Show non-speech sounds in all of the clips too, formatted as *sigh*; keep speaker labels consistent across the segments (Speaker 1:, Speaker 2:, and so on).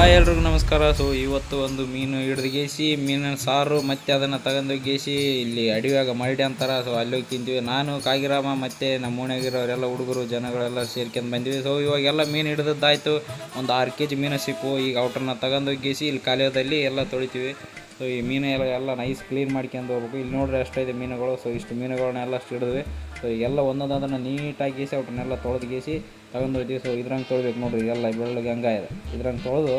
Speaker 1: Hi ಎಲ್ರಿಗೂ ನಮಸ್ಕಾರ. So, ಇವತ್ತು ಒಂದು ಮೀನು ಹಿಡಿದುಗೇಸಿ ಮೀನಿನ ಸಾರು, ಮತ್ತೆ ಅದನ್ನು ತಗೊಂಡೋಗೇಸಿ ಇಲ್ಲಿ ಅಡಿವಾಗ ಮರಡಿ ಅಂತಾರ. ಸೊ, ಅಲ್ಲಿ ಹೋಗಿ ತಿಂತೀವಿ. ನಾನು, ಕಾಗಿರಾಮ, ಮತ್ತು ನಮ್ಮ ಓಣ್ಯಾಗಿರೋರೆಲ್ಲ ಹುಡುಗರು, ಜನಗಳೆಲ್ಲ ಸೇರ್ಕೊಂಡು ಬಂದ್ವಿ. ಸೊ, ಇವಾಗೆಲ್ಲ ಮೀನು ಹಿಡಿದಿದ್ದಾಯ್ತು. ಒಂದು ಆರು ಕೆ ಜಿ ಮೀನು ಸಿಕ್ಕು. ಈಗ ಔಟ್ರನ್ನ ತಗೊಂಡೋಗೇಸಿ ಇಲ್ಲಿ ಕಾಲೇದಲ್ಲಿ ಎಲ್ಲ ತೊಳಿತೀವಿ. ಸೊ, ಈ ಮೀನು ಎಲ್ಲ ಎಲ್ಲ ನೈಸ್ ಕ್ಲೀನ್ ಮಾಡ್ಕೊಂಡು ಹೋಗ್ಬೇಕು. ಇಲ್ಲಿ ನೋಡ್ರಿ ಇದೆ ಮೀನುಗಳು. ಸೊ, ಇಷ್ಟು ಮೀನುಗಳನ್ನೆಲ್ಲ ಅಷ್ಟು ಹಿಡಿದ್ವಿ. ಸೊ ಎಲ್ಲ ಒಂದೊಂದನ್ನು ನೀಟಾಗಿ ಗೀಸಿ ಅವಟನ್ನೆಲ್ಲ ತೊಳೆದು ಗೀಸಿ ತಗೊಂಡು ಹೋಗ್ತೀವಿ ಸೊ ಇದ್ರಂಗೆ ತೊಳ್ಬೇಕು ನೋಡ್ರಿ ಎಲ್ಲ ಬೆಳ್ಳಗೆ ಇದೆ. ಇದ್ರಂಗೆ ತೊಳೆದು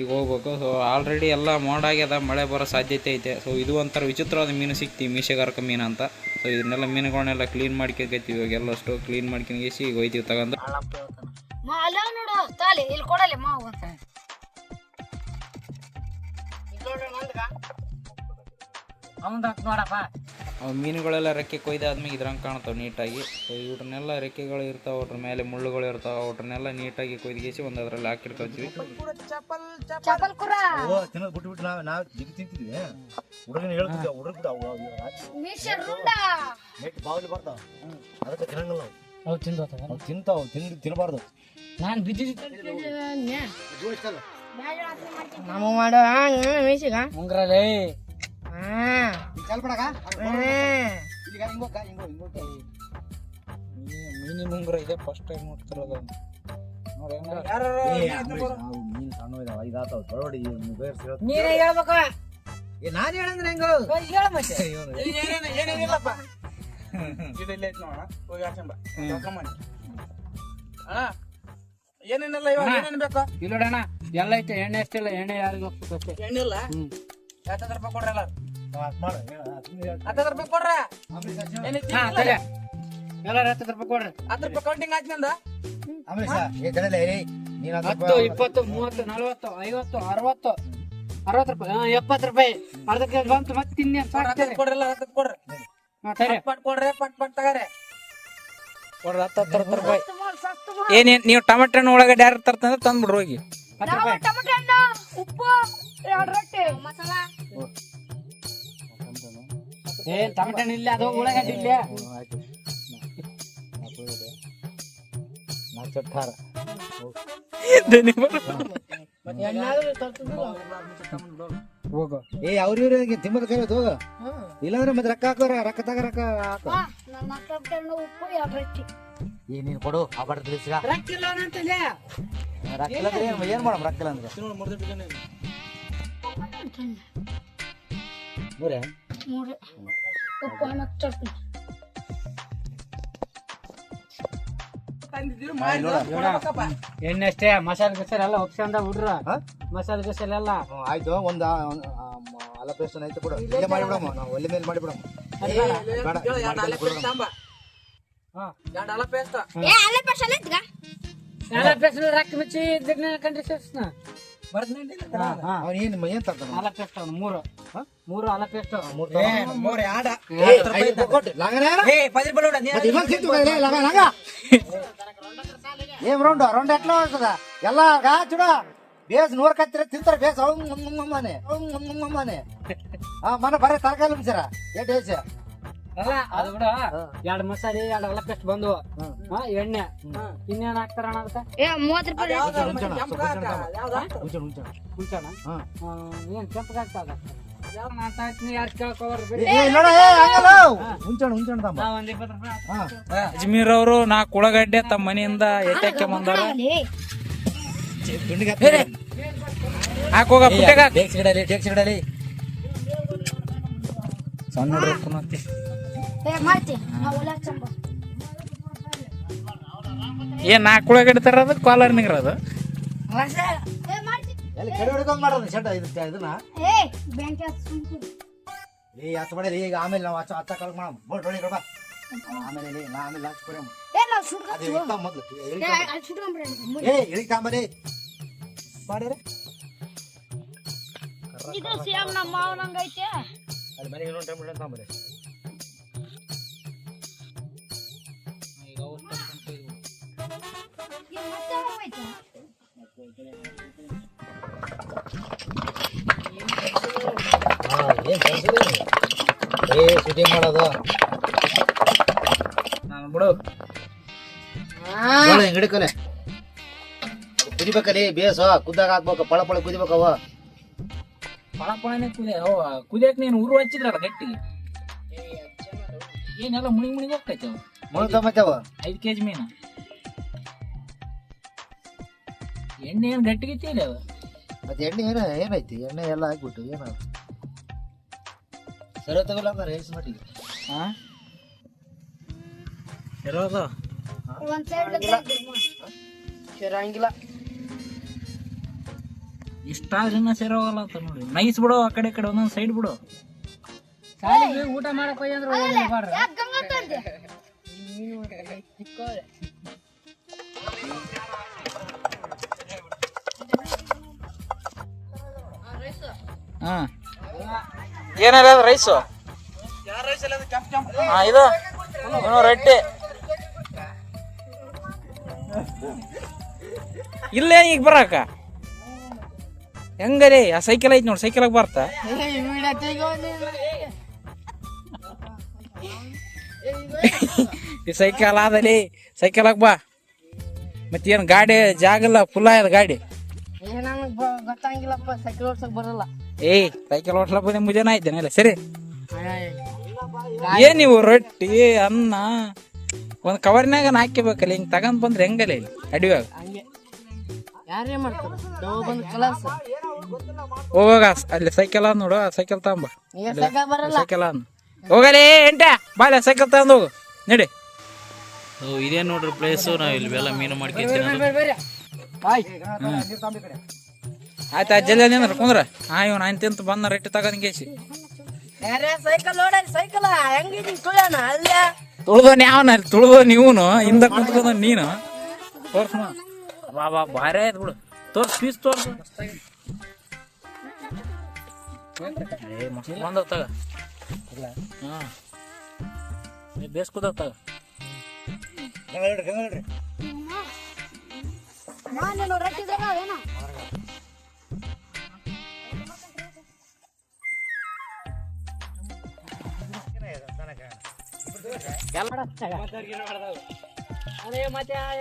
Speaker 1: ಈಗ ಹೋಗ್ಬೇಕು. ಸೊ ಆಲ್ರೆಡಿ ಎಲ್ಲ ಮೋಡ ಆಗ್ಯದ ಮಳೆ ಬರೋ ಸಾಧ್ಯತೆ ಐತೆ. ಸೊ ಇದು ಒಂಥರ ವಿಚಿತ್ರವಾದ ಮೀನು ಸಿಗ್ತೀವಿ ಮೀಸೆಗಾರಕ ಮೀನು ಅಂತ. ಸೊ ಇದನ್ನೆಲ್ಲ ಮೀನುಗಳನ್ನೆಲ್ಲ ಕ್ಲೀನ್ ಮಾಡ್ಕೊತೀವಿ ಇವಾಗ ಎಲ್ಲ ಅಷ್ಟು ಕ್ಲೀನ್ ಮಾಡ್ಕೊಂಡು ಗೀಸಿ ಈಗ ಹೋಯ್ತೀವಿ ತಗೊಂಡು.
Speaker 2: ನೋಡಪ್ಪ.
Speaker 1: ಮೀನುಗಳೆಲ್ಲ ರೆಕ್ಕೆ ಕೊಯ್ದಾದ್ಮೇಲೆ ಇದ್ರಂಗೆ ಕಾಣ್ತಾವೆ ನೀಟಾಗಿ. ಸೊ ಇವ್ರನ್ನೆಲ್ಲ ರೆಕ್ಕೆಗಳು ಇರ್ತಾವೆ ಅವ್ರ ಮೇಲೆ ಮುಳ್ಳುಗಳು ಇರ್ತಾವೆ ಅವ್ರನ್ನೆಲ್ಲ ನೀಟಾಗಿ ಕೊಯ್ದುಗೇಸಿ ಒಂದು ಅದರಲ್ಲಿ
Speaker 3: ತಿನ್ನೋದು ಬಿಟ್ಟು ನಾವು ನಾವು ಜಿಗ್ ತಿಂತಿದ್ವಿ. ಹುಡುಗನ ಹೇಳ್ತಿದ್ವಿ ಹುಡುಗ ಬಿಟ್ಟು ಅವು ಅವು ರಾತ್ರಿ
Speaker 2: ಮೀಶ ರುಂಡ.
Speaker 3: ನೆಟ್ ಬಾವಿಲಿ ಬರ್ತಾವ. ಅದಕ್ಕೆ ತಿನ್ನಂಗಿಲ್ಲ ಅವು.
Speaker 4: ಅವು ತಿಂದೋತ
Speaker 3: ಅವು ತಿಂತಾವ ತಿಂದು ತಿನ್ನಬಾರ್ದು.
Speaker 4: ನಾನು ಬಿದ್ದಿದ್ದೆ
Speaker 2: ನಮ್ಮ ಮಾಡೋ ಮೇಸಿಗ
Speaker 4: ಮುಂಗ್ರಲೇ
Speaker 1: ಮೀನಿನ ಉಂಗುರ ಇದೆ ಫಸ್ಟ್ ಟೈಮ್ ನೋಡ್ತಿರೋದು
Speaker 3: ಮೀನು ಸಣ್ಣ ಇದಾವ ಇದಾತಾವ.
Speaker 4: ನೀನೇ ಹೇಳ್ಬೇಕು.
Speaker 3: ಏ ನಾನು ಹೇಳಂದ್ರೆ ಹೆಂಗ?
Speaker 4: ಹೇಳ ಮತ್ತೆ.
Speaker 5: ಏನೇನೆಲ್ಲ ಇವಾಗ ಏನೇನ್ ಬೇಕು?
Speaker 4: ಇಲ್ಲೋಡಣ ಎಲ್ಲ ಐತೆ ಎಣ್ಣೆ ಅಷ್ಟಿಲ್ಲ ಎಣ್ಣೆ ಯಾರಿಗೂ ಎಣ್ಣೆ
Speaker 5: ಇಲ್ಲ?
Speaker 4: ಹ್ಮ್.
Speaker 5: ಹತ್ತತ್ತು ರೂಪಾಯಿ ಕೊಡ್ರಿ ರೂಪಾಯಿ ಕೊಡ್ರ.
Speaker 4: ಎಲ್ಲಾರು ರೂಪಾಯಿ ಕೊಡ್ರಿ.
Speaker 5: ಹತ್ತು ರೂಪಾಯಿ ಕೌಂಟಿಂಗ್
Speaker 3: ಹತ್ತು
Speaker 4: ಇಪ್ಪತ್ತು ಮೂವತ್ತು ನಲವತ್ತು ಐವತ್ತು ಅರವತ್ತು. ಅರವತ್ತು ರೂಪಾಯಿ ಹಾ, ಎಪ್ಪತ್ತು ರೂಪಾಯಿ. ಅರ್ಧಕ್ಕೆ ಬಂತು ಮತ್ತೆ ತಿನ್ನಿ
Speaker 5: ಕೊಡ್ರಲ್ಲ ಕೊಡ್ರಿ ಪಟ್ ಪಟ್ ಕೊಡ್ರಿ ಪಟ್ ಪಟ್ ತಗಾರೆ.
Speaker 1: ಕೊಡ್ರಿ ಹತ್ತು ಹತ್ತು ರೂಪಾಯಿ. ಏನೇನು ನೀವು ಟಮಾಟೆ ಹಣ್ಣು ಒಳಗಡೆ ಯಾರು ತರ್ತಂದ್ರೆ ತಂದ್ಬಿಡ್ರಿ ಹೋಗಿ.
Speaker 4: ಹತ್ತು ರೂಪಾಯಿ
Speaker 2: ಟೊಮೆಟೊ ಹಣ್ಣು ಉಪ್ಪು ಎರಡು ರೊಟ್ಟಿ ಮಸಾಲ.
Speaker 4: ಏ ಟಮಟನ್ ಇಲ್ಲ ಅದು ಉಳ್ಳಾಗಡ್ಡಿ ಇಲ್ಲ. ಹೋಗು.
Speaker 3: ಏ ಅವ್ರ ಇವ್ರಿಗೆ ತಿಮ್ಮದ ಕರೆಯೋದು? ಹೋಗು ಇಲ್ಲಾಂದ್ರೆ ಮತ್ತೆ ರೊಕ್ಕ ಹಾಕೋರ ರೊಕ್ಕ ತಗ ರೊಕ್ಕ ಹಾಕೋ. ಏ ನೀನ್ ಕೊಡು ಆ ಬಡ ತಿಳಿಸಿಗ
Speaker 4: ಅಂತಲೇ
Speaker 3: ರೊಕ್ಕ ಇಲ್ಲ ಅಂದ್ರೆ ಏನ್ ಏನ್ ಮಾಡಮ್ ರೊಕ್ಕ ಇಲ್ಲ ಅಂದ್ರೆ ಮೂರೇ?
Speaker 2: ಮೂರು ಉಪ್ಪು ಹಣ್ಣು ಚಟ್ನಿ
Speaker 5: ತಂದಿದ್ದೀವಿ ಮಾಡಿ ಕೊಡ್ಬೇಕಪ್ಪ.
Speaker 4: ಎಣ್ಣೆ ಅಷ್ಟೇ ಮಸಾಲೆ ಗಿಸಾಲೆ ಎಲ್ಲ ಒಪ್ಸಂದ ಬಿಡ್ರ
Speaker 3: ಹಾ?
Speaker 4: ಮಸಾಲೆ ಗಿಸಾಲೆ ಎಲ್ಲ
Speaker 3: ಹ್ಮ್, ಆಯ್ತು ಒಂದ್ ಆ- ಒಂದ್ ಆ ಮ- ಅಲ್ಲ ಪೇಸ್ಟ್ ಐತೆ ಕೊಡು ಇಲ್ಲೇ ಮಾಡಿಬಿಡಮ್ಮ ನಾವು ಒಲೆ ಮೇಲೆ ಮಾಡಿಬಿಡಮ್ಮ
Speaker 5: ಏ,
Speaker 3: ಬೇಡ,
Speaker 5: ಹೇಳು, ಎರಡು ಆಲೆ ಪೇಸ್ಟ್ ತಾಂಬ.
Speaker 4: ಹಾ.
Speaker 5: ಎರಡು ಆಲೆ ಪೇಸ್ಟ್
Speaker 2: ಏ ಅಲ್ಲೇ ಪೆಷಲ್ ಇದ್ಗ
Speaker 4: ಎಲ್ಲ ಪೆಸಲು ರೊಕ್ಕ ಮುಚ್ಚಿ ಇದನ್ನ ಕಂಡ್ರಿ ಸೇರ್ಸ್ನ
Speaker 3: ಅವ್ನು ಏನ್ ಏನ್ ತರ್ತಾನ
Speaker 4: ಆಲ ಪೇಸ್ಟ್ ಅವ್ನು ಮೂರು ಮೂರು ಆಲ ಪೇಸ್ಟ್
Speaker 5: ಮೂರು ಆಡ
Speaker 3: ಲಗ, ಲಗ. ಏನ್ ರೌಂಡ್ ರೌಂಡ್ ಎಟ್ಲ ಹೋಗ್ತದ ಎಲ್ಲ ಗಾ ಚುಡ ಬೇಸ್ ನೂರ್ ಕತ್ತಿರ ತಿಂತಾರ ಬೇಸ್ ಅಮ್ಮನೆ ಅಮ್ಮನೆ ಆ ಮನ ಬರೀ ತರಕಾರಿ ಉಂಚಾರ ಏಟ್ ಏಸ್
Speaker 4: ಅಲ್ಲ ಅದು ಬಿಡ ಎರಡು ಮಸಾಲೆ ಎರಡು ಆಲ ಪೇಸ್ಟ್ ಬಂದು ಹಾ ಎಣ್ಣೆ. ಇನ್ನೇನ್ ಹಾಕ್ತಾರ ಅಣ್ಣ ಅದಕ್ಕೆ?
Speaker 2: ಏ ಮೂವತ್ತು ರೂಪಾಯಿ
Speaker 3: ಹುಂಚಣ.
Speaker 4: ಏನ್ ಕೆಂಪಗೆ ಆಗ್ತದ ಮಾತಾಡ್ತೀನಿ ಯಾರು ಕೇಳ್ಕೋಬಾರ್ದು ಬಿಡಿ.
Speaker 3: ಏ ನೋಡ ಏ ಹುಂಚಣ ಹುಂಚಣ ತಮ್ಮ.
Speaker 4: ನಾ ಒಂದ್ ರೂಪಾಯಿ
Speaker 3: ಹಾ.
Speaker 1: ಅಜ್ಮೀರ್ ಅವರು ನಾ ಕುಳಗಡ್ಡೆ ತಮ್ಮ ಮನೆಯಿಂದ ಎತ್ತಕ್ಕೆ ಬಂದಾರ ಹಾಕೋಗ ಪುಟ್ಟಗ
Speaker 3: ಟೇಕ್ಸ್ ಗಿಡಲಿ ಟೇಕ್ಸ್ ಗಿಡಲಿ
Speaker 1: ಸಣ್ಣ
Speaker 2: ಮಾಡ್ತಿ
Speaker 1: ಏನ್ ನಾಲ್ಕು ಉಳ್ಳಾಗಡ್ಡೆ ತರೋದು ಕಾಲರ್ ನಿಗ್ರದು
Speaker 2: ಏ ಮಾಡ್ತಿ.
Speaker 3: ಎಲ್ಲಿ ಕಡೆ ಹಿಡ್ಕೊಂಡ್ ಮಾಡೋದು ಶೆಡ್ ಇದು ಇದನ್ನ?
Speaker 2: ಏ ಬ್ಯಾಂಕ್ ಸುಮ್ಕು?
Speaker 3: ಏ ಹತ್ತು ಬಡಲಿ ಈಗ ಆಮೇಲೆ ನಾವು ಹಚ್ಚ ಹತ್ತ ಕಳ್ಕ ಮಾಡಮ್ ಬೋಟ್ ಹೊಡಿ ಬಾ ಆಮೇಲೆ ಇಲ್ಲಿ ನಾ ಆಮೇಲೆ ಹಚ್ಚ ಕೊಡಮ್
Speaker 2: ಏ ನಾವು
Speaker 3: ಅದು
Speaker 2: ಸುಡ್ಕೊತೀವಿ
Speaker 3: ಇಳ್ತಾವ್ ಮೊದ್ಲು.
Speaker 2: ಏ ಅಲ್ಲಿ ಸುಡ್ಕೊಂಬಿಡಿ
Speaker 3: ಏ ಇಳಿಕ್ ತಾಂಬಲಿ ಮಾಡ್ಯಾರ?
Speaker 2: ಇದು ಸೇಮ್ ನಮ್ಮ ಮಾವನಂಗ ಐತೆ.
Speaker 3: ಅಲ್ಲಿ ಮನೆಗೆ ಇನ್ನೊಂದು ಟೈಮ್ ಇಡೋಣ ತಾಂಬಲಿ ಏ ಶೂಟಿಂಗ್ ಮಾಡೋದು
Speaker 1: ನಾನು ಬಿಡು
Speaker 3: ನೋಡು, ಹಿಂಗ್ ಹಿಡ್ಕೊಲೆ. ಕುದಿ ಕುದಿಬೇಕಲ್ಲಿ ಬೇಸ ಕುದ್ದಾಗ ಹಾಕ್ಬೇಕು ಪಳ ಪಳ ಕುದಿಬೇಕವ
Speaker 1: ಪಳ ಪಳನೆ ಕುದಿ ಅವ ಕುದಿಯಕ್ ನೀನು ಉರು ಹಚ್ಚಿದ್ರಲ್ಲ ಗಟ್ಟಿಗೆ ಏನೆಲ್ಲ ಮುಣಿ ಮುಣಿಗ್ ಹೋಗ್ತೈತೆ ಅವು?
Speaker 3: ಮುಳ್ದ ಮತ್ತೆ ಅವ
Speaker 1: ಐದು ಕೆ ಜಿ ಮೀನು. ಎಣ್ಣೆ ಏನು ಗಟ್ಟಿಗೆ ಅವ ಅದು
Speaker 3: ಮತ್ತೆ ಎಣ್ಣೆ ಏನ ಏನೈತಿ ಎಣ್ಣೆ ಎಲ್ಲ ಹಾಕ್ಬಿಟ್ಟು ಏನ ಸರಿ ತಗೋಲ್ಲ ಅಂದ್ರೆ ರೇಸ್ ಮಾಡಿ
Speaker 1: ಹಾ ಇರೋದು
Speaker 2: ಒಂದ್ ಸೈಡ್
Speaker 3: ಹಂಗಿಲ್ಲ.
Speaker 1: ಇಷ್ಟಾದ್ರಿಂದ ಸೇರಿ ಹೋಗಲ್ಲ. ಅಂತ ನೋಡಿ. ನೈಸ್ ಬಿಡು ಆ ಕಡೆ ಈ ಕಡೆ ಒಂದೊಂದು ಸೈಡ್ ಬಿಡು.
Speaker 4: ಶಾಲೆಗೆ ಊಟ ಮಾಡಕ್ ಹೋಗಿ ಅಂದ್ರೆ
Speaker 1: ಏನಾರ ರೈಸು ಹಾ ಇದು. ರೊಟ್ಟಿ. ಇಲ್ಲೇ ಈಗ ಬರಾಕ? ಹೆಂಗರಿ? ಆ ಸೈಕಲ್ ಐತಿ ನೋಡಿ ಸೈಕಲ್ ಬರ್ತಾ? ಈ ಸೈಕಲ್ ಆದಲ್ಲಿ ಸೈಕಲ್ ಬಾ. ಮತ್ತೇನು ಗಾಡಿ ಜಾಗಲ್ಲ ಫುಲ್ ಆಯ್ತು ಗಾಡಿ.
Speaker 2: ನನಗ್ ಗೊತ್ತಾಗಿಲ್ಲಪ್ಪ ಸೈಕಲ್ ಓಡ್ಸಕ್ ಬರಲ್ಲ.
Speaker 1: ಏಯ್ ಸೈಕಲ್ ಓಡ್ಸಲಪ್ಪ ನಿಮ್ ಮುಜಾನ ಆಯ್ತೇನೆ ಇಲ್ಲ ಸರಿ. ಏ ನೀವು ರೊಟ್ಟಿ ಅನ್ನ ಒಂದ್ ಕವರ್ನಾಗ ಹಾಕಿಬೇಕಲ್ಲ ಹಿಂಗ್ ತಗೊಂಡ್ ಬಂದ್ರೆ ಹೆಂಗಲ್ಲ ಇಲ್ಲಿ ಅಡಿವಾಗ?
Speaker 2: ಹೋಗ. ಯಾರೇ ಮಾಡ್ತಾರ? ಡವ್ ಬಂದ್ ಕಲರ್ಸ್
Speaker 1: ಹೋಗಾಗ ಅಲ್ಲಿ ಸೈಕಲ್ ನೋಡು ಆ ಸೈಕಲ್ ತಗೊಂಬ.
Speaker 2: ಸೈಕಲ್ ಬರಲ್ಲ.
Speaker 1: ಸೈಕಲ್ ಅನ್ ಹೋಗಲೇ ಎಂಟ ಬಾಳೆ ಸೈಕಲ್ ತಗೊಂಡ್ ಹೋಗು. ನಡಿ. ಇದೇ ನೋಡ್ರಿ ಪ್ಲೇಸು ನಾವ್ ಇಲ್ಲಿ ಎಲ್ಲ ಮೀನು ಮಾಡ್ಕೊಂತೀನಿ ಆಯ್ತಾ ನಿಂದ್ರ ಕುಂದ್ರ? ಹಾ ಇವ್ ನಾನು ತಿಂತ ಬಂದ ರೆಟ್ಟಿ ತಗೊಂಡ್ ಗೇಸಿ
Speaker 2: ಸೈಕಲ್ ಓಡಾಡಿ ಸೈಕಲ್ ಹೆಂಗಿದ್ದೀನಿ ತುಳ್ಯಾನ ಅಲ್ಲೇ?
Speaker 1: ತುಳ್ದೋನ್ ಯಾವನ? ತುಳ್ದೋ ನೀವುನು ಹಿಂದ ಕುಂತ್ಕೊಂಡ ನೀನು. ತೋರ್ಸ್ ಬಾ ಬಾ ಭಾರಿ ಆಯ್ತು ಬಿಡು. ತೋರ್ಸ್ ಪೀಸ್ ತೋರ್ಸು. ಏ ಮಸ್ತ್ ಬಂದವ್ ತಗ. ಹಾ. ಬೇಸ್ಕುದವ್ ತಗ.
Speaker 2: ನಾನು
Speaker 4: ಅದೇ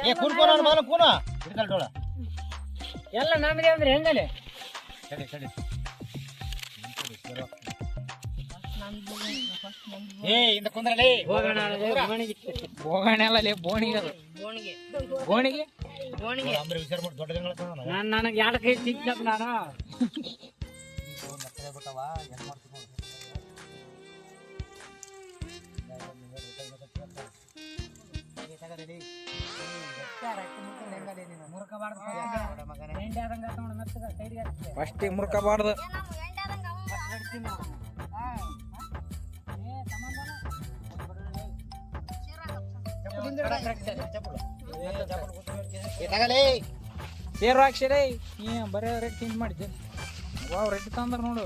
Speaker 3: ಏ ಕೂನ್ ಕೂನ ಮಾಲ ಕೂನ? ಹಿಡ್ಕಲ್ ಡೋಳ.
Speaker 4: ಎಲ್ಲ ನಮ್ದೇ ಅಂದ್ರೆ ಹೆಂಗಲೆ?
Speaker 3: ಏ ಇಂದ ಕುಂದ್ರಲೇ
Speaker 4: ಹೋಗೋಣ
Speaker 1: ಅಲ್ಲ ಲೇ ಬೋಣಿಗೆ ಅದು.
Speaker 2: ಬೋಣಿಗೆ.
Speaker 1: ಬೋಣಿಗೆ?
Speaker 2: ಗೋಣಿಗೆ
Speaker 3: ಅಂದ್ರೆ ವಿಚಾರ ಮಾಡಿ ದೊಡ್ಡ
Speaker 4: ನಾನು. ನನಗೆ ಎರಡು ಕೈ ಸಿಗ್ತಪ್ಪ ನಾನು?
Speaker 1: ಫಸ್ಟ್ ಮುರ್ಕಬಾರ್ದು. ಸೇರು ಹಾಕ್ಸಿರೇ. ನೀ ಬರೇ ರೆಡ್ ಚೇಂಜ್ ಮಾಡಿದ್ದೆ. ವಾವ್ ರೆಡ್ ತಂದ್ರ ನೋಡು.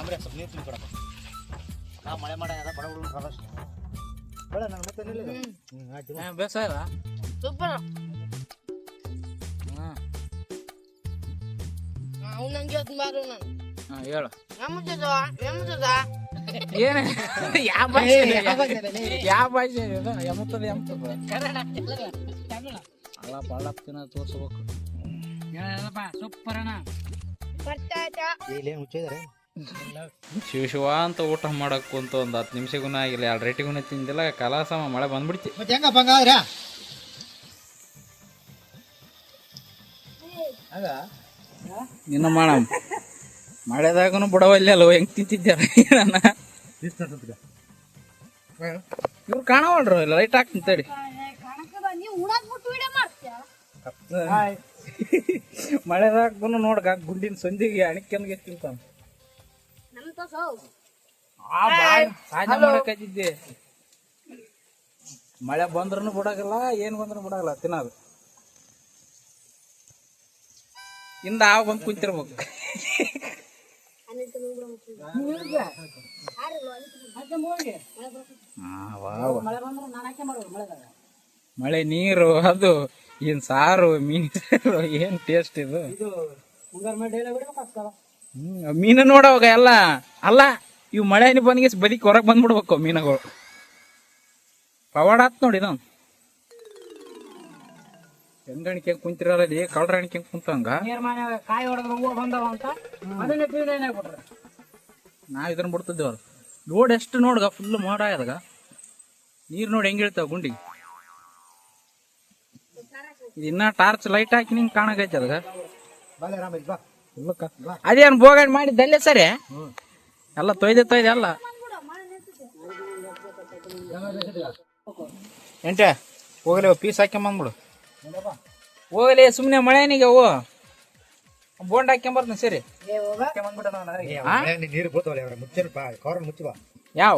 Speaker 3: ಅಂದ್ರೆ ಸ್ವಲ್ಪ ನೀರು ತಿಳ್ಕೊಡಪ್ಪ ಕೊಡಪ್ಪ ಮಳೆ ಮಾಡ ಬಡ ಹುಡುಗರು ಬೇಡ ನಾನು ಮತ್ತೆ ನಿಲ್ಲಿದೆ ಹ್ಞೂ ಆಯ್ತು
Speaker 1: ಹಾ, ಬೇಸಾಯದ
Speaker 2: ಸೂಪರ್.
Speaker 1: ಹಾ
Speaker 2: ಅವ್ನು ನಂಗೆ ಇವತ್ತು ಮಾರು ನಾನು
Speaker 1: ಹಾ ಹೇಳು. ಏನ? ಯಾವ ಭಾಷೆ ಯಾವ ಭಾಷೆ ಇದು ಎಮ್ಮತ್ತದ ಎಮ್ಮತ್ತದ ಅಲ್ಲಪ್ಪ ಅಲ್ಲಪ್ಪ ತಿನ್ನ ತೋರ್ಸ್ಬೇಕು.
Speaker 4: ಹೇಳಪ್ಪ ಸೂಪರ್ ಅಣ್ಣ.
Speaker 2: ಬರ್ತಾಯ್ತಾ
Speaker 3: ಇಲ್ಲಿ ಮುಚ್ಚಿದ್ದಾರೆ
Speaker 1: ಶಿವ ಶಿವ ಅಂತ ಊಟ ಮಾಡಕ್ ಕುಂತ ಒಂದ್ ಹತ್ತು ನಿಮಿಷಗುನ ಆಗಿಲ್ಲ ಎರಡು ರೇಟಿಗೂ ತಿಂದಿಲ್ಲ ಕಲಾಸಮ ಮಳೆ ಬಂದ್ಬಿಡ್ತಿ.
Speaker 3: ಮತ್ತೆ ಹೆಂಗಪ್ಪ ಹಂಗಾದ್ರೆ ಹಂಗ
Speaker 1: ನಿನ್ನ ಮಾಡ ಮಳೆದಾಗನು ಬಿಡವಲ್ಲ ಅಲ್ವ ಹೆಂಗ್ ತಿಂತಿದ್ದಾರ ಇವ್ರು ಕಾಣವಲ್ರು ಲೈಟ್ ಹಾಕ್ತೀನಿ ತಡಿ ಮಳೆದಾಗನು ನೋಡ್ಗ ಗುಂಡಿನ ಸಂದಿಗೆ ಅಣಿಕೆಂದ್ಗೆ ತಿಂತಾನ. ಆ ಮಳೆ ಬಂದ್ರೂ ಬಿಡಾಗಲ್ಲ ಏನ್ ಬಂದ್ರು ಬಿಡಾಗಲ್ಲ ತಿನ್ನೋದು. ಇಂದ ಆ ಬಂದು ಕುಂತಿರ್ಬೇಕು. ಮಳೆ ನೀರು ಅದು *laughs* ಏನ್ ಸಾರು ಮೀನ್ ಸಾರು ಏನ್ ಟೇಸ್ಟ್ ಇದು? ಮೀನು ನೋಡವಾಗ ಎಲ್ಲ ಅಲ್ಲ ಇವು ಮಳೆ ಹನಿ ಬಂದ್ಗೆ ಬದಿಕ್ ಹೊರಗೆ ಬಂದ್ಬಿಡ್ಬೇಕು ಮೀನುಗಳು. ಪವಾಡ ಆತ್ ನೋಡಿ ನಾವು ಹೆಂಗಣಿಕೆ ಕುಂತಿರಲ್ಲ ಅಲ್ಲಿ ಕಳ್ರಣಿಕೆ ಕುಂತಂಗ?
Speaker 4: ನಾ ಮನೆ ಕಾಯಿ ಹೊಡೆದ್ರು ಹೂವು ಬಂದವ ಅಂತ ಅದನ್ನೇ
Speaker 1: ನಾವ್ ಇದನ್ನ ಬಿಡ್ತಿದ್ದೇವ ಲೋಡ್ ಎಷ್ಟು ನೋಡ್ಗ ಫುಲ್ ಮೋಡ ಆದಾಗ ನೀರ್ ನೋಡಿ ಹೆಂಗ್ ಇಳ್ತಾವ ಗುಂಡಿ? ಇನ್ನ ಟಾರ್ಚ್ ಲೈಟ್ ಹಾಕಿ ನಿಂಗೆ ಕಾಣಕೈತಿ ಅದಾಗ.
Speaker 3: ಬಾ.
Speaker 1: ಅದೇನ್ ಬೋಗಣ್ ಮಾಡಿದ್ದಲ್ಲೇ ಸರಿ? ಎಲ್ಲ ತೊಯ್ದೆ ತೊಯ್ದೆ ಅಲ್ಲ ಎಂಟೆ ಹೋಗಲಿ ಪೀಸ್ ಹಾಕ್ಯಂಬಂದ್ಬಿಡು ಹೋಗಲಿ ಸುಮ್ಮನೆ ಮಳೆನಿಗೆ ಅವು ಬೋಂಡ್ ಹಾಕ್ಯಂಬರ್ತೀನಿ ಸರಿ?
Speaker 3: ನೀರು ಬೀಳ್ತಾವಲ್ಲ ಅವ್ರ ಮುಚ್ಚಿ ಬಾ ಕವರ್ ಮುಚ್ಚಿ ಬಾ.
Speaker 1: ಯಾವ.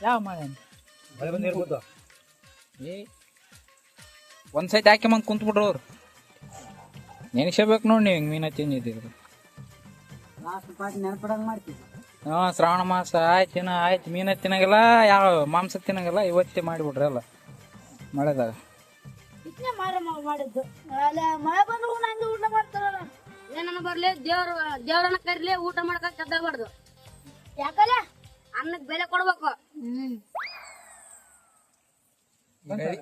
Speaker 1: ಯಾವ ಮಳೆ?
Speaker 3: ಮಳೆ ಬಂದು ನೀರು ಬೀಳ್ತಾವ
Speaker 1: ಏ ಒಂದ್ ಸೈಟ್ ಹಾಕ್ಯಂಬಂದ್ ಕುಂತ್ ಬಿಡ್ರು ಅವ್ರು. ನೆನೆಸಬೇಕು ನೋಡಿ ನೀವು ಹಿಂಗೆ ಮೀನ ತಿಂದಿದ್ದೀರಿ.
Speaker 4: ನೆನಪಿಡಂಗ್ ಮಾಡ್ತೀವಿ
Speaker 1: ಹಾ ಶ್ರಾವಣ ಮಾಸ ಆಯ್ತು ಇನ್ನು ಆಯ್ತು. ಮೀನ ತಿನ್ನಂಗಿಲ್ಲ ಯಾವ ಮಾಂಸ ತಿನ್ನಂಗಿಲ್ಲ ಇವತ್ತೇ ಮಾಡಿಬಿಡ್ರಿ ಅಲ್ಲ ಮಳೆದಾಗ.
Speaker 2: ಮಾಡಿದ್ದು. ಅಲ್ಲ ಮಳೆ ಬಂದ್ರು ನಂಗೆ ಊಟ ಮಾಡ್ತಾರಲ್ಲ
Speaker 6: ಏನನ್ನ ಬರ್ಲಿ ದೇವ್ರ ದೇವ್ರನ್ನ ಕರಿಲಿ ಊಟ ಮಾಡ್ಕೊಂಡ್ ಕದ್ದಾಗಬಾರ್ದು
Speaker 2: ಯಾಕಲ್ಲ?
Speaker 6: ಅನ್ನಕ್ ಬೆಲೆ ಕೊಡ್ಬೇಕು.
Speaker 2: ಹ್ಮ್.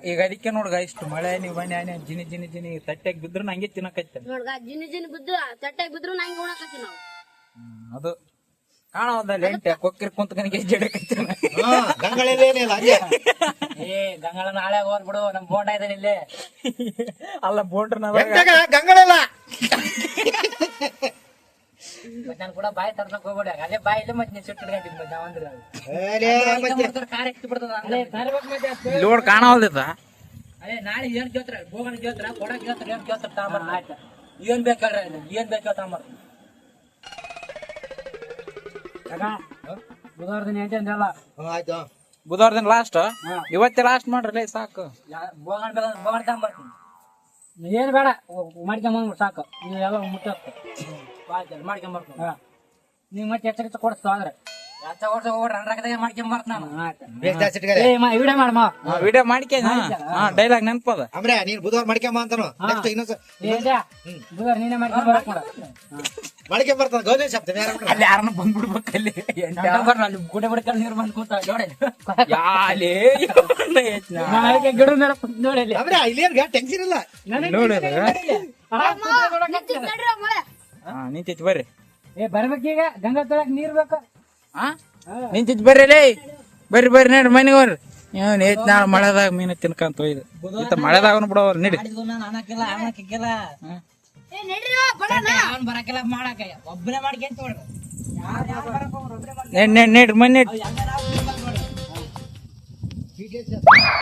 Speaker 1: ಈಗ ಅದಕ್ಕೆ ನೋಡ್ಗ ಇಷ್ಟು ಮಳೆ ನೀವು ಬನ್ನಿ ಆನೆ ಜಿನಿ ಜಿನಿ ಜಿನಿ ತಟ್ಟೆಗೆ ಬಿದ್ರು ನಂಗೆ ತಿನ್ನಕತ್ತೆ
Speaker 6: ನೋಡ್ಗ ಜಿನಿ ಜಿನಿ ಬಿದ್ದು ತಟ್ಟೆಗೆ ಬಿದ್ರು ನಂಗೆ ಉಣಕತ್ತಿ ನಾವು.
Speaker 1: ಅದು ಕಾಣೋದಲ್ಲ ಲೆಂಟೆ ಕೊಕ್ಕಿರ್ ಕುಂತ್ಕನಿಗೆ ಜಡಕೈತೆ
Speaker 3: ಜಡಕತ್ತೆ
Speaker 4: ಏ ಗಂಗಳ ನಾಳೆ ಹೋಗ್ಬಿಡು ನಮ್ ಬೋಂಡ ಇದ್ದಾನೆ ಇಲ್ಲಿ.
Speaker 1: ಅಲ್ಲ ಬೋಂಡ್ರ
Speaker 3: ಗಂಗಳ ಗಂಗಳಿಲ್ಲ?
Speaker 4: ನಾನು ಕೂಡ ಬಾಯಿ ತರ್ಸಕ್ ಹೋಗ್ಬೇಡ. ಅಲ್ಲೇ ಬಾಯಿ ಇಲ್ಲ ಮತ್ತೆ ನೀವು ಸಿಟ್ಟು ಹಿಡ್ಕೊಂಡಿದ್ದು ಮತ್ತೆ ನಾವಂದ್ರೆ
Speaker 3: ಏಲೇ ಮತ್ತೆ?
Speaker 4: ಕಾರ್ ಎತ್ತಿ ಬಿಡ್ತದ ಅಲ್ಲೇ ತರ್ಬೇಕು ಮತ್ತೆ ಅಷ್ಟೇ.
Speaker 1: ಲೋಡ್ ಕಾಣವಲ್ದಿತ್ತ?
Speaker 4: ಅದೇ ನಾಳೆ ಏನ್ ಕೇಳ್ತಾರ? ಗೋಗನ ಕೇಳ್ತಾರ ಕೊಡಕ್ ಕೇಳ್ತಾರ ಏನ್ ಕೇಳ್ತಾರ ತಾಂಬರ್ ಆಯ್ತು ಏನ್ ಬೇಕ ಹೇಳ್ರಿ ಇದು? ಏನ್ ಬೇಕ ತಾಂಬರ್? ಬುಧವಾರ ದಿನ ಎಂಟು ಅಂದ್ರಲ್ಲ
Speaker 3: ಹ್ಮ್, ಆಯ್ತು.
Speaker 1: ಬುಧವಾರ ದಿನ ಲಾಸ್ಟ್ ಇವತ್ತೇ ಲಾಸ್ಟ್ ಮಾಡ್ರಿ ಸಾಕು.
Speaker 4: ಬೋಗಣ ಬೋಗಣ ತಾಂಬರ್ತೀನಿ ಏನ್ ಬೇಡ ಮಾಡ್ಕೊಂಬಂದ್ಬಿಡು ಸಾಕು. ನೀವು ಎಲ್ಲ ಮುಟ್ಟತ್ತು. ಮಾಡ್ಕೊಂಬರ್ತೀನಿ. ನೀವು ಮತ್ತೆ ಎಚ್ಚರಿಕೆ ಕೊಡಿಸ್ತು ಆದ್ರೆ ಎಚ್ಚ ಕೊಡ್ಸ ಓಡ್ರಿ ಅನ್ರಾಗದಾಗ ಮಾಡ್ಕೊಂಬರ್ತ ನಾನು. ವಿಡಿಯೋ ಮಾಡಮ್ಮ
Speaker 1: ವಿಡಿಯೋ ಮಾಡ್ಕೆ ಡೈಲಾಗ್ ನೆನಪದ
Speaker 3: ಅಂದ್ರೆ ನೀನ್ ಬುಧವಾರ ಮಡಿಕೆಂಬ ಅಂತಾನು. ನೆಕ್ಸ್ಟ್ ಇನ್ನೊಂದು
Speaker 4: ಬುಧವಾರ ನೀನೇ ಮಾಡ್ಕೊಂಬರಕ್ ನೋಡ
Speaker 3: ಮಡಿಕೆ ಬರ್ತದೆ ಗೌರಿ ಶಬ್ದ ಯಾರು
Speaker 1: ಅಲ್ಲಿ ಯಾರನ್ನ ಬಂದ್ಬಿಡ್ಬೇಕು ಅಲ್ಲಿ
Speaker 4: ಅಲ್ಲಿ ಗುಡೆ ಗುಡೆ ನೀರು ಬಂದು ಕೂತ ನೋಡಿ. ಗಿಡ ಕುಂತ್ ನೋಡಿ ಇಲ್ಲಿ
Speaker 3: ಅಮ್ರೆ ಇಲ್ಲೇನ್ ಟೆನ್ಷನ್ ಇಲ್ಲ.
Speaker 1: ನಿಂತಿತ್ ಬರ್ರಿ.
Speaker 4: ಏ ಬರ್ಬೇಕೀಗ ಗಂಗಾ ತೊಳಕ್ ನೀರ್ ಬೇಕು.
Speaker 1: ಹಾ? ನಿಂತೈತಿ ಬರ್ರಿ ಲೇ. ಬರ್ರಿ ಬರ್ರಿ ನಡ್ರಿ ಮನೆಗೆ ಬರ್ರಿ ಏನ್ ಏತ್ ನಾಳೆ ಮಳೆದಾಗ ಮೀನು ತಿನ್ಕಂತ ಹೋಯ್ದು ಮಳೆದಾಗನು ಬಿಡವ್ರ ನಡಿ.
Speaker 4: ಅವ್ನ್ ಬರಕ್ಕಿಲ್ಲ ಮಾಡಕ ಒಬ್ಬನೇ ಮಾಡ್ಕೊಂತ ನೋಡ್ರಿ
Speaker 1: ನಡ್ ನಡ್ ನಡ್ರಿ ಮನೆ